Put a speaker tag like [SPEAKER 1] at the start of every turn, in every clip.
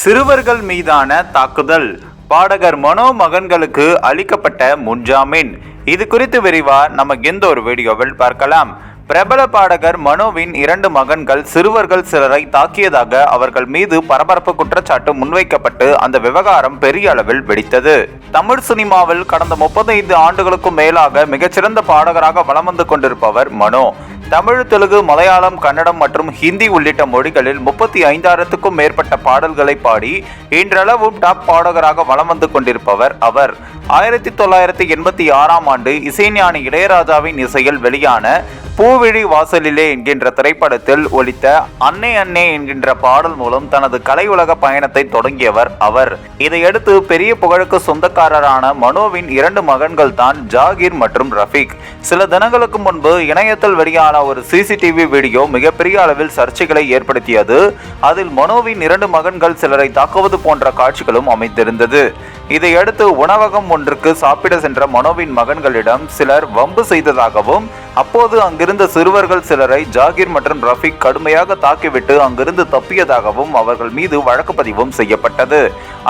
[SPEAKER 1] சிறுவர்கள் மீதான தாக்குதல். பாடகர் மனோ மகன்களுக்கு அளிக்கப்பட்ட முன்ஜாமீன். இது குறித்து விரிவா நம்ம எந்த ஒரு வீடியோவில் பார்க்கலாம். பிரபல பாடகர் மனோவின் இரண்டு மகன்கள் சிறுவர்கள் சிலரை தாக்கியதாக அவர்கள் மீது பரபரப்பு குற்றச்சாட்டு முன்வைக்கப்பட்டு அந்த விவகாரம் பெரிய அளவில் வெடித்தது. தமிழ் சினிமாவில் கடந்த முப்பத்தைந்து ஆண்டுகளுக்கும் மேலாக மிகச்சிறந்த பாடகராக வலம் வந்து கொண்டிருப்பவர் மனோ. தமிழ் தெலுங்கு மலையாளம் கன்னடம் மற்றும் ஹிந்தி உள்ளிட்ட மொழிகளில் முப்பத்தி ஐந்தாயிரத்துக்கும் மேற்பட்ட பாடல்களை பாடி இன்றளவும் டாப் பாடகராக வலம் வந்து கொண்டிருப்பவர் அவர். ஆயிரத்தி தொள்ளாயிரத்தி எண்பத்தி ஆறாம் ஆண்டு இசைஞானி இளையராஜாவின் இசையில் வெளியான பூவிழி வாசலிலே என்கின்ற திரைப்படத்தில் ஒலித்த அன்னை அன்னே என்கின்ற பாடல் மூலம் தனது கலை உலக பயணத்தை தொடங்கியவர் அவர். இதையடுத்து பெரிய புகழுக்கு சொந்தக்காரரான மனோவின் இரண்டு மகன்கள் தான் ஜாகிர் மற்றும் ரஃபீக். சில தினங்களுக்கு முன்பு இணையத்தில் வெளியான ஒரு சிசிடிவி வீடியோ மிகப்பெரிய அளவில் சர்ச்சைகளை ஏற்படுத்தியது. அதில் மனோவின் இரண்டு மகன்கள் சிலரை தாக்குவது போன்ற காட்சிகளும் அமைந்திருந்தது. இதையடுத்து உணவகம் ஒன்றுக்கு சாப்பிட சென்ற மனோவின் மகன்களிடம் சிலர் வம்பு செய்ததாகவும் அப்போது அங்கிருந்த சிறுவர்கள் சிலரை ஜாகிர் மற்றும் ரஃபீக் கடுமையாக தாக்கிவிட்டு அங்கிருந்து தப்பியதாகவும் அவர்கள் மீது வழக்கு பதிவும் செய்யப்பட்டது.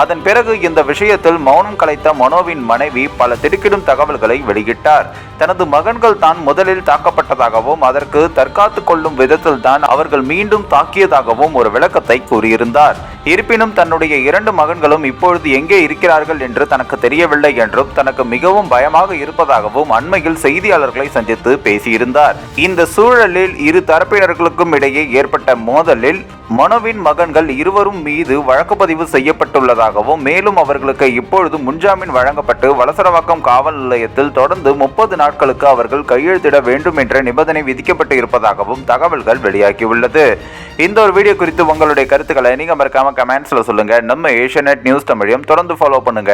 [SPEAKER 1] அதன் பிறகு இந்த விஷயத்தில் மௌனம் கலைத்த மனோவின் மனைவி பல திடுக்கிடும் தகவல்களை வெளியிட்டார். தனது மகன்கள் தான் முதலில் தாக்கப்பட்டதாகவும் அதற்கு தற்காத்து கொள்ளும் விதத்தில் தான் அவர்கள் மீண்டும் தாக்கியதாகவும் ஒரு விளக்கத்தை கூறியிருந்தார். இருப்பினும் தன்னுடைய இரண்டு மகன்களும் இப்பொழுது எங்கே இருக்கிறார்கள் என்று தனக்கு தெரியவில்லை என்றும் தனக்கு மிகவும் பயமாக இருப்பதாகவும் அண்மையில் செய்தியாளர்களை சந்தித்து பேசியிருந்தார். இந்த சூழலில் இரு தரப்பினர்களுக்கும் இடையே ஏற்பட்ட மோதலில் மனுவின் மகன்கள் இருவரும் மீது வழக்கு பதிவு செய்யப்பட்டுள்ளதாகவும் மேலும் அவர்களுக்கு இப்பொழுது முன்ஜாமீன் வழங்கப்பட்டு வலசரவாக்கம் காவல் நிலையத்தில் தொடர்ந்து முப்பது நாட்களுக்கு அவர்கள் கையெழுத்திட வேண்டும் என்ற நிபந்தனை விதிக்கப்பட்டு இருப்பதாகவும் தகவல்கள் வெளியாகியுள்ளது. இந்த ஒரு வீடியோ குறித்து உங்களுடைய கருத்துக்களை நீங்க மறக்காம கமெண்ட்ஸ்ல சொல்லுங்க. நம்ம ஏஷியா நியூஸ் தமிழையும் தொடர்ந்து ஃபாலோ பண்ணுங்க.